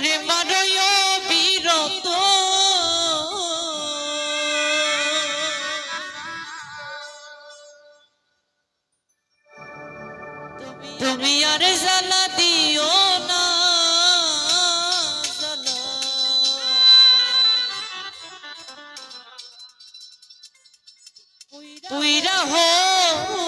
আরে মারয় বিরত তুমি আর জ্বালা দিও না। পুইরা হইছি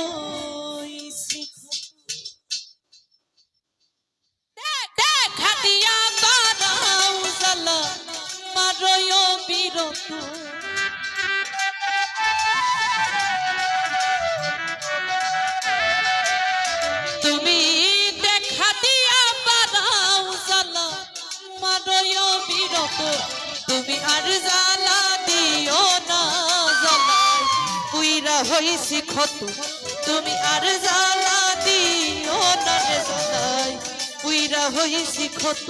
তুমি দেখা দিয়া বারাও জ্বালা মারয় বিরত। তুমি আর জ্বালা দিও না জ্বালায় পুইরা হইছি ক্ষত, তুমি আর জ্বালা দিও না রে জ্বালায় পুইরা হইছি ক্ষত।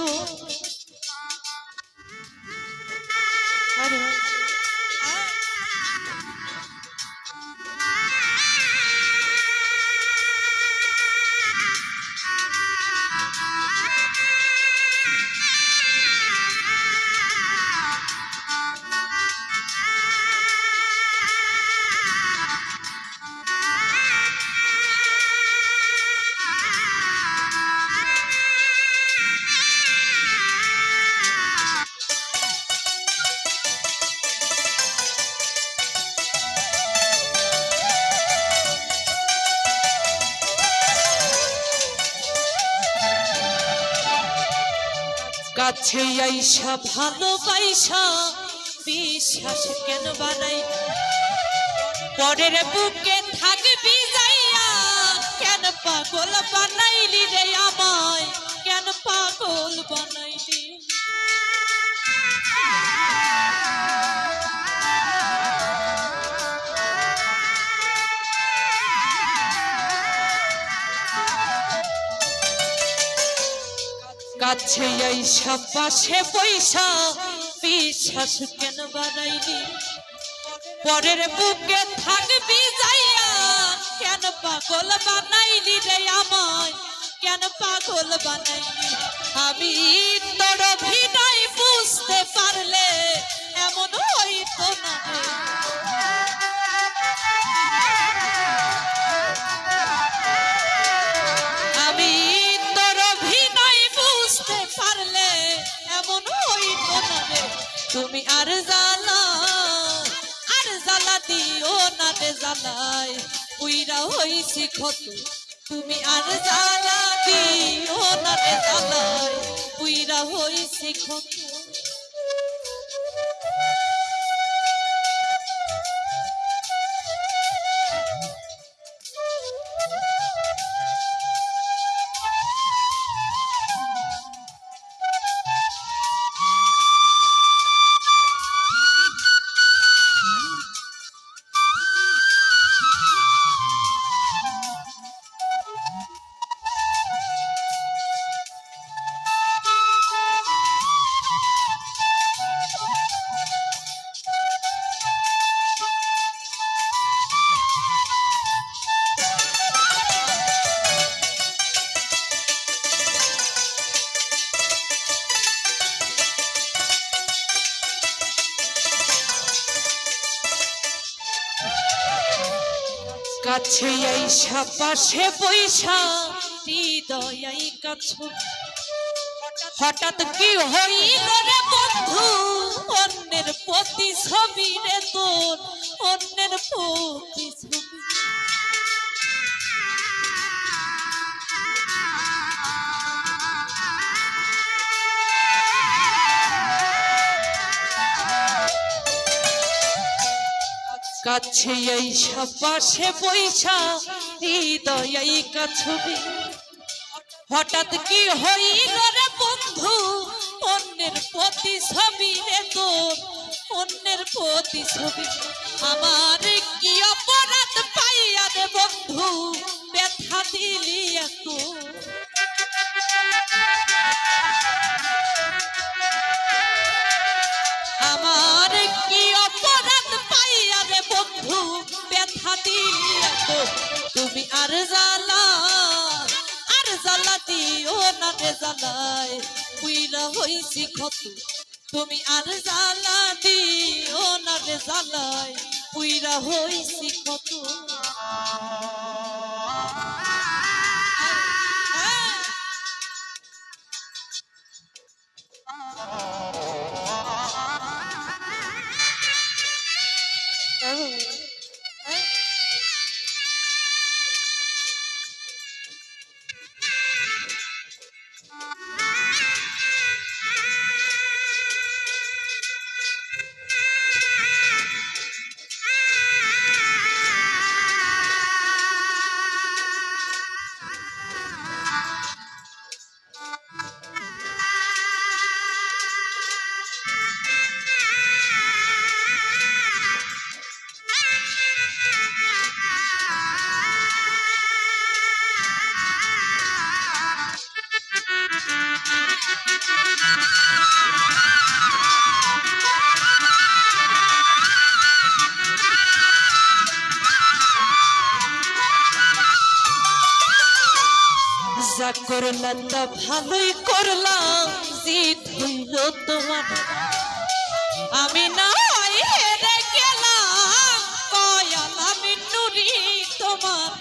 কাছে আইসা ভালোবাইসা বিশ্বাস কেন বানাই? পরের বুকে থাকবি যাইয়া, কেন পাগল বানাইলি রে আমায়? কেন পাগল বানাইলি? কাছে আইসা পাশে পয়সা। বিশ্বাস কেন বানাইলি পরের বুকে থাকবি যাইয়া। কেন পাগল বানাইলি রে আমায়? কেন পাগল বানাইলি? আমি তোর ভিনাই বুঝতে পারলে এমন হইতো না এমন হইতো না রে? তুমি আর জ্বালা আর জ্বালা দিও না রে জ্বালায় উইরা হইছি ক্ষত, তুমি আর জ্বালা দিও না রে জ্বালায় উইরা হইছি ক্ষত। কাছে আইসা পাশে পয়সা হৃদয় আই কাছে। হঠাৎ কি হইল রে বন্ধু? অন্যের প্রতি ছবি রে তোর অন্যের প্রতি ছবি কাছে আইসা পাশে পয়সা হৃদয় আই ছবি হঠাৎ কি হইল রে বন্ধু? অন্যের প্রতি ছবি রে তোর, অন্যের প্রতি ছবি আমার কি অপরাধ পাইয়া রে বন্ধু? ব্যথা দিলি এত। এত তুমি আর জ্বালা আর জ্বালা দিও না রে জ্বালায়। পুইরা হইছি ক্ষত, তুমি আর জ্বালা দিও না রে জ্বালায়। পুইরা হইছি ক্ষত। তা ভালোই করলাম জিত হইল তোমার। আমি নাই হেরে গেলাম কয়ালাম নুরি তোমার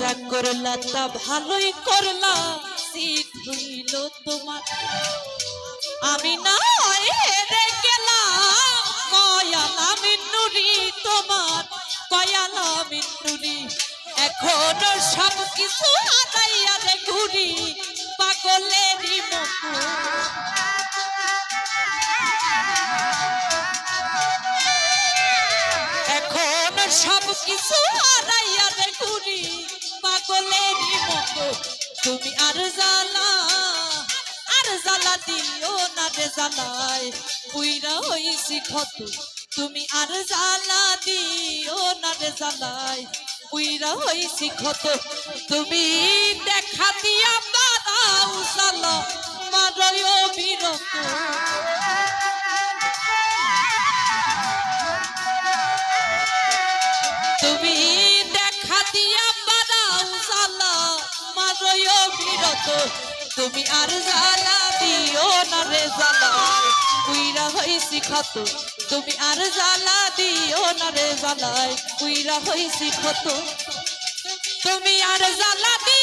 যা করলা তা ভালোই করলা শীত হইল তোমার। আমি না হেরে গেলাম কয়ালাম নুরি তোমার কয়ালাম নুরি। এখন সব কিছু হারাইয়া রে ঘুরি পাগলেরই এখন সব কিছু হারাইয়া রে ঘুরি পাগলেরই মতো তুমি আর জ্বালা আর জ্বালা দিও না রে জ্বালায়। পুইরা হইছি তুমি আর জ্বালা দিও না রে জ্বালায়। পুইরা হইছি ক্ষত তুমি দেখা দিয়া বাড়াও জ্বালা, মারয় বিরত তুমি দেখা দিয়া বাড়াও জ্বালা বিরত। তুমি আর জ্বালা দিও না রে জ্বালা। ক্ষত। তুমি আর জ্বালা দিও না রে জ্বালায়। কুইরা হইছি তুমি আর জ্বালা দিও